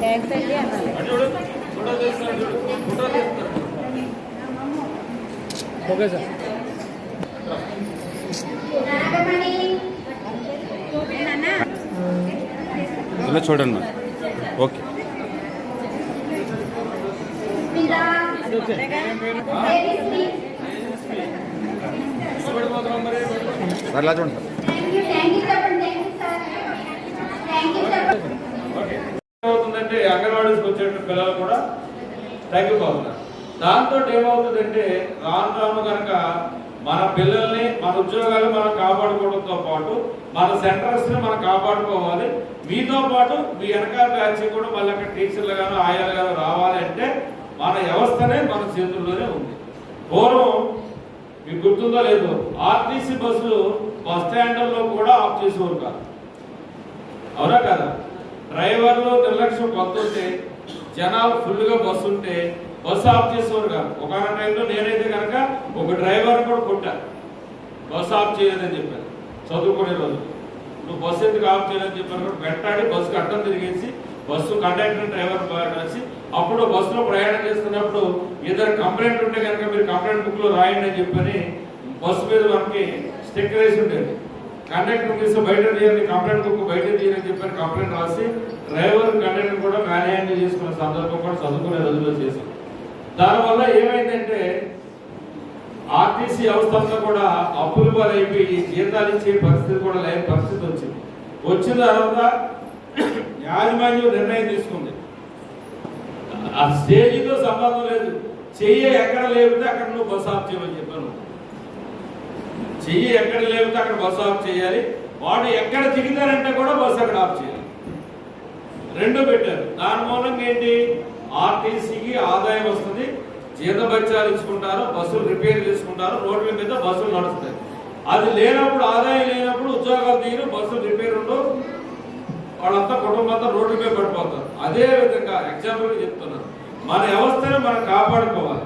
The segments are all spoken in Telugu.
థ్యాంక్స్ ఓకే సార్ ఇలా చూడండి మరి. ఓకే. సరేలా చూడండి. ఏంటంటే అంగన్వాడీస్కి వచ్చేటువంటి పిల్లలు కూడా తగ్గిపోతున్నారు. దాంతో ఏమవుతుందంటే రాను రాను కనుక మన పిల్లల్ని మన ఉద్యోగాలు మనం కాపాడుకోవడంతో పాటు మన సెంటర్స్ని మనం కాపాడుకోవాలి. మీతో పాటు మీ వెనకాల బ్యాచ్ కూడా మళ్ళీ అక్కడ టీచర్లు గాను ఆయాలు గాను రావాలి అంటే మన వ్యవస్థనే మన చేతుల్లోనే ఉంది. పూర్వం మీకు గుర్తుందో లేదో ఆర్టీసీ బస్సులు బస్ స్టాండ్లో కూడా ఆఫ్ చేసేవారు కాదు. అవునా కదా? డ్రైవర్లు నిర్లక్ష్యం కొంతుంటే జనాలు ఫుల్గా బస్సు ఉంటే బస్సు ఆఫ్ చేసేవారు కాదు. ఒక టైంలో నేనైతే కనుక ఒక డ్రైవర్ కూడా కొట్టా. బస్సు ఆఫ్ చేయలేదని చెప్పాను చదువుకునే రోజు. నువ్వు బస్సు ఎందుకు ఆఫ్ చేయలేదని చెప్పాను పెట్టాడి వెంటాడి బస్సుకి అడ్డం తిరిగేసి బస్సు కండక్టర్ డ్రైవర్ వచ్చి అప్పుడు బస్సులో ప్రయాణం చేస్తున్నప్పుడు ఏదైనా కంప్లైంట్ ఉంటే కనుక మీరు కంప్లైంట్ బుక్లో రాయండి అని చెప్పని బస్సు మీద మనకి స్టిక్కర్ వేసి ఉండేది. కండక్టర్ మిస్ బయట తీయాలి కంప్లైంట్ బుక్ బయట తీయని చెప్పని కంప్లైంట్ రాసి డ్రైవర్ కండక్టర్ కూడా మేనేజ్ చేసుకున్న సందర్భం కూడా చదువుకునే రోజుల్లో చేశాం. దానివల్ల ఏమైందంటే ఆర్టీసీ వ్యవస్థ కూడా అప్పులు పాలైపోయి జీతాలు ఇచ్చే పరిస్థితి కూడా లేని పరిస్థితి వచ్చింది. వచ్చిన తర్వాత యాజమాన్యం నిర్ణయం తీసుకుంది. ఆ స్టేజీతో సంబంధం లేదు. చెయ్యి ఎక్కడ లేకపోతే అక్కడ నువ్వు బస్ ఆఫ్ చేయమని చెప్పాను. చెయ్యి ఎక్కడ లేకపోతే అక్కడ బస్సు ఆఫ్ చేయాలి. వాడు ఎక్కడ దిగుతారంటే కూడా బస్సు అక్కడ ఆఫ్ చేయాలి. రెండు పెట్టారు. దాని మూలంగా ఏంటి? ఆర్టీసీకి ఆదాయం వస్తుంది. జీతభత్యాలు ఇచ్చుకుంటారు బస్సులు రిపేర్ చేసుకుంటారు. రోడ్ల మీద బస్సులు నడుస్తాయి. అది లేనప్పుడు ఆదాయం లేనప్పుడు ఉద్యోగాలు తీరు బస్సులు రిపేర్ ఉండవు. వాళ్ళంతా కుటుంబం అంతా రోడ్డు మీద పడిపోతారు. అదే విధంగా ఎగ్జాంపుల్ చెప్తున్నాను. మన వ్యవస్థను మనం కాపాడుకోవాలి.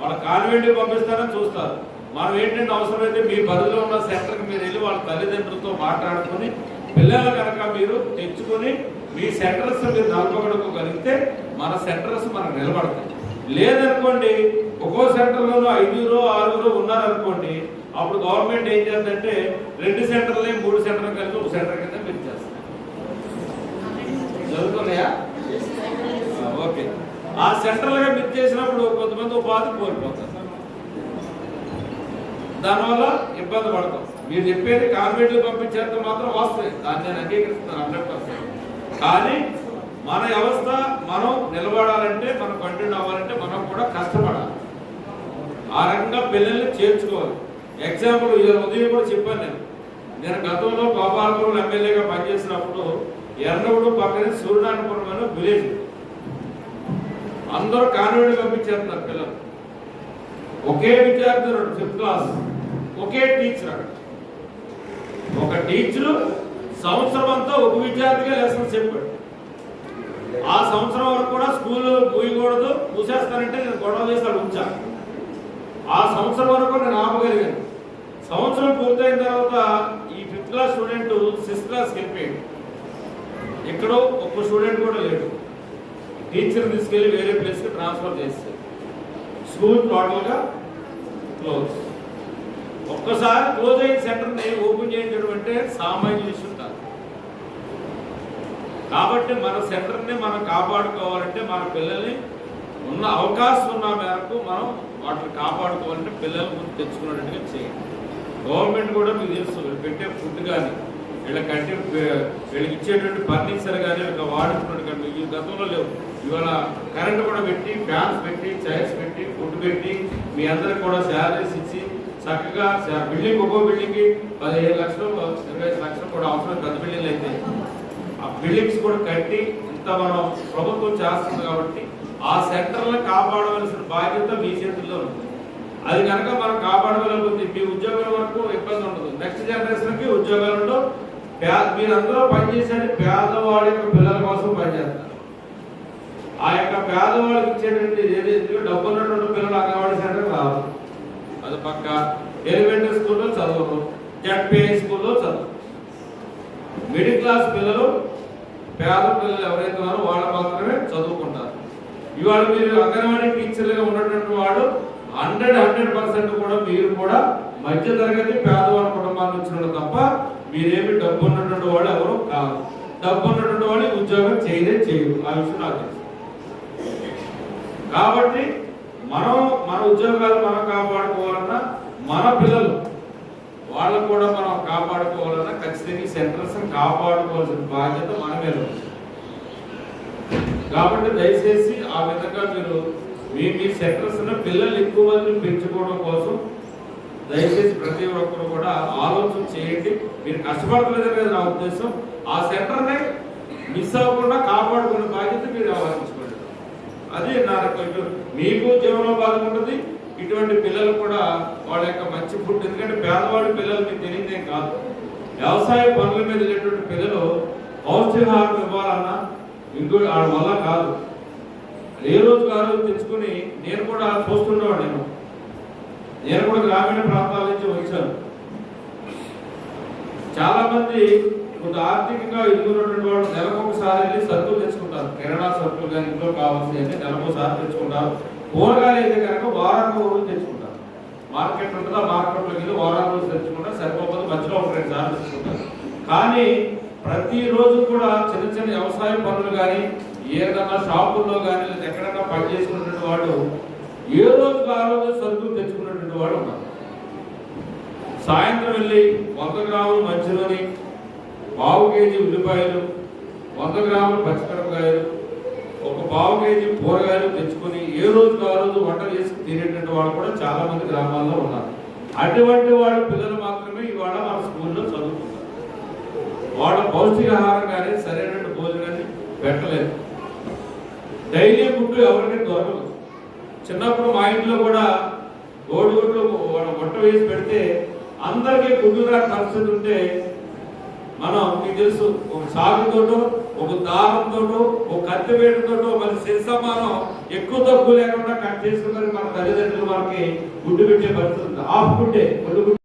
వాళ్ళ కాన్వెంట్ పంపిస్తారని చూస్తారు. మనం ఏంటంటే అవసరమైతే మీ పరిధిలో ఉన్న సెంటర్కి మీరు వెళ్ళి వాళ్ళ తల్లిదండ్రులతో మాట్లాడుకొని పిల్లలు కనుక మీరు తెచ్చుకొని మీ సెంటర్స్ మీరు నలపగలుగుగలిగితే మన సెంటర్స్ మనకు నిలబడతాయి. లేదనుకోండి ఒక్కో సెంటర్లోనూ ఐదుగురు ఆరుగురు ఉన్నారనుకోండి అప్పుడు గవర్నమెంట్ ఏం చేస్తుందంటే రెండు సెంటర్లే మూడు సెంటర్లు కలిపి ఒక సెంటర్ కింద పెంచేస్తారు జరుగుతున్నాయా? ఓకే. ఆ సెంట్రల్గా మిస్ చేసినప్పుడు కొంతమంది ఉపాధి కోల్పోతారు. దానివల్ల ఇబ్బంది పడతాం. మీరు చెప్పేది కాన్వెంట్లు పంపించేంత మాత్రం వస్తుంది దాన్ని నేను అంగీకరిస్తున్నాను హండ్రెడ్ పర్సెంట్. కానీ మన వ్యవస్థ మనం నిలబడాలంటే మనం కంటిన్యూ అవ్వాలంటే మనం కూడా కష్టపడాలి. ఆ రకంగా పిల్లల్ని చేర్చుకోవాలి. ఎగ్జాంపుల్ ఉదయం కూడా చెప్పాను నేను. నేను గతంలో గోపాలపురం ఎమ్మెల్యేగా పనిచేసినప్పుడు ఎర్రగూడు పక్కనే సూర్యనారాయణపురం అనే విలేజ్ అందరూ కాన్వెంట్ పంపించేస్తున్నారు పిల్లలు ఒకే విద్యార్థి రెండు ఫిఫ్త్ క్లాస్ ఒకే టీచర్ ఒక టీచరు సంవత్సరం అంతా ఒక విద్యార్థిగా లెసన్స్ చెప్పాడు. ఆ సంవత్సరం వరకు కూడా స్కూల్ పోయకూడదు పూసేస్తానంటే నేను గొడవ చేసి ఉంచాను ఉంచా. ఆ సంవత్సరం వరకు నేను ఆపగలిగాను. సంవత్సరం పూర్తయిన తర్వాత ఈ ఫిఫ్త్ క్లాస్ స్టూడెంట్ సిక్స్త్ క్లాస్కి వెళ్ళిపోయాడు. ఎక్కడో ఒక్క స్టూడెంట్ కూడా లేడు. టీచర్ తీసుకెళ్ళి వేరే ప్లేస్కి ట్రాన్స్ఫర్ చేస్తారు స్కూల్ టోటల్గా క్లోజ్ ఒక్కసారి క్లోజ్ అయిన సెంటర్ని ఓపెన్ చేయించడం అంటే సామాన్య విషయం కాదు కాబట్టి మన సెంటర్ని మనం కాపాడుకోవాలంటే మన పిల్లల్ని ఉన్న అవకాశం ఉన్న మేరకు మనం వాటిని కాపాడుకోవాలంటే పిల్లల ముందు తెచ్చుకున్నట్టుగా చేయాలి గవర్నమెంట్ కూడా మీకు తెలుసు వీళ్ళు పెట్టే ఫుడ్ కానీ వీళ్ళ కంటే వీళ్ళకి ఇచ్చేటువంటి ఫర్నిచర్ కానీ వీళ్ళకి వాడుకున్నట్టు కానీ ఈ గతంలో లేవు. ఇవాళ కరెంట్ కూడా పెట్టి ఫ్యాన్స్ పెట్టి చైర్స్ పెట్టి ఫుడ్ పెట్టి మీ అందరికి కూడా శాలరీస్ ఇచ్చి చక్కగా బిల్డింగ్ ఒక్కో బిల్డింగ్కి పదిహేను లక్షలు ఇరవై ఐదు లక్షలు కూడా అవసరం పెద్ద బిల్డింగ్లు అయితే. ఆ బిల్డింగ్స్ కూడా కట్టి ఇంత మనం ప్రభుత్వం చేస్తుంది కాబట్టి ఆ సెక్టర్లను కాపాడవలసిన బాధ్యత మీ చేతుల్లో ఉంది. అది కనుక మనం కాపాడగలిగితే మీ ఉద్యోగాల వరకు ఇబ్బంది ఉండదు. నెక్స్ట్ జనరేషన్కి ఉద్యోగాలు ఉండవు. పేద మీరందరూ పనిచేసేది పేదవాడి పిల్లల కోసం పనిచేస్తారు. ఆ యొక్క పేదవాళ్ళకి ఇచ్చేటువంటి ఏదైతే డబ్బు ఉన్నటువంటి పిల్లలు అంగన్వాడీ సెంటర్ రాదు. అది పక్క ఎలిమెంటరీ స్కూల్లో చదవరు జడ్పిఐ స్కూల్లో చదువు మిడిల్ క్లాస్ పిల్లలు పేద పిల్లలు ఎవరైతే ఉన్నారో వాళ్ళు మాత్రమే చదువుకుంటారు. ఇవాళ మీరు అంగన్వాడీ టీచర్లుగా ఉన్నటువంటి వాడు హండ్రెడ్ హండ్రెడ్ పర్సెంట్ కూడా మీరు కూడా మధ్య తరగతి పేదవాళ్ళ కుటుంబాల నుంచి తప్ప మీరేమి డబ్బు ఉన్నటువంటి వాడు ఎవరు కాదు. డబ్బు ఉన్నటువంటి వాళ్ళు ఉద్యోగం చేయనే చేయరు. ఆ విషయం నాకు తెలుసు. కాబట్టి మనం మన ఉద్యోగాలు మనం కాపాడుకోవాలన్నా మన పిల్లలు వాళ్ళకు కూడా మనం కాపాడుకోవాలన్నా ఖచ్చితంగా ఈ సెంటర్స్ కాపాడుకోవాల్సిన బాధ్యత మన మీద కాబట్టి దయచేసి ఆ విధంగా మీరు మీ మీ సెంటర్స్ పిల్లలు ఎక్కువ మందిని పెంచుకోవడం కోసం దయచేసి ప్రతి ఒక్కరు కూడా ఆలోచన చేయండి. మీరు కష్టపడలేదు నా ఉద్దేశం. ఆ సెంటర్ని మిస్ అవ్వకుండా కాపాడుకునే బాధ్యత అది నా రిక్వెస్ట్ మీకు జీవనోపాధి ఉంటుంది. ఇటువంటి పిల్లలు కూడా వాళ్ళ యొక్క మంచి ఫుడ్. ఎందుకంటే పేదవాడి పిల్లలు మీకు తెలియదేం కాదు. వ్యవసాయ పనుల మీద వెళ్ళేటువంటి పిల్లలు పౌష్టికాహారం ఇవ్వాలన్నా ఇంకో వాళ్ళ వల్ల కాదు. ఏ రోజు కాదు తెచ్చుకుని నేను కూడా చూస్తుండేవాడు నేను నేను కూడా గ్రామీణ ప్రాంతాల నుంచి వచ్చాను. చాలా మంది కొంత ఆర్థికంగా ఎదుగున్నటువంటి వాళ్ళు నెలకు ఒకసారి వెళ్ళి సరుకులు తెచ్చుకుంటారు. కిరాణా సరుకులు కానీ ఇంట్లో కావాల్సి అంటే నెలకు తెచ్చుకుంటారు. కూరగాయలు అయితే కనుక వారానికి ఒక రోజు తెచ్చుకుంటారు. మార్కెట్ ఉంటుందా? మార్కెట్లోకి వెళ్ళి వారానికి రోజు తెచ్చుకుంటారు. సరిపోతే మధ్యలో ఒక రెండు సార్లు తెచ్చుకుంటారు. కానీ ప్రతిరోజు కూడా చిన్న చిన్న వ్యవసాయ పనులు కానీ ఏదైనా షాపుల్లో కానీ లేదా ఎక్కడైనా పని చేసుకున్నటువంటి వాడు ఏ రోజు ఆ రోజు సరుకులు తెచ్చుకున్నటువంటి వాడు ఉన్నారు. సాయంత్రం వెళ్ళి వంద గ్రాములు మంచిలోని పావు కేజీ ఉల్లిపాయలు వంద గ్రాములు పచ్చిమిరపకాయలు ఒక పావు కేజీ కూరగాయలు తెచ్చుకొని ఏ రోజు ఆ రోజు వంట చేసి తినేటువంటి వాళ్ళు కూడా చాలా మంది గ్రామాల్లో ఉన్నారు. అటువంటి వాళ్ళ పిల్లలు మాత్రమే ఇవాళ మన స్కూల్లో చదువుకుంటారు వాళ్ళ పౌష్టికాహారం కానీ సరైనటువంటి భోజనాన్ని పెట్టలేదు. డైలీ ఫుడ్ ఎవరికైనా దొరకదు. చిన్నప్పుడు మా ఇంట్లో కూడా కోడిగుడ్లు వంట వేసి పెడితే అందరికీ గుడ్లు రాని పరిస్థితి ఉంటే మనం మీకు తెలుసు ఒక సాగుతోటో ఒక దారంతోటో ఒక కత్తిపేటతోటో మన శిరసమానం ఎక్కువ తక్కువ లేకుండా కట్ చేసుకుని మన తల్లిదండ్రులు మనకి గుడ్డు పెట్టే పరిస్థితి ఉంది. హాఫ్ గుడ్డే ఒళ్ళు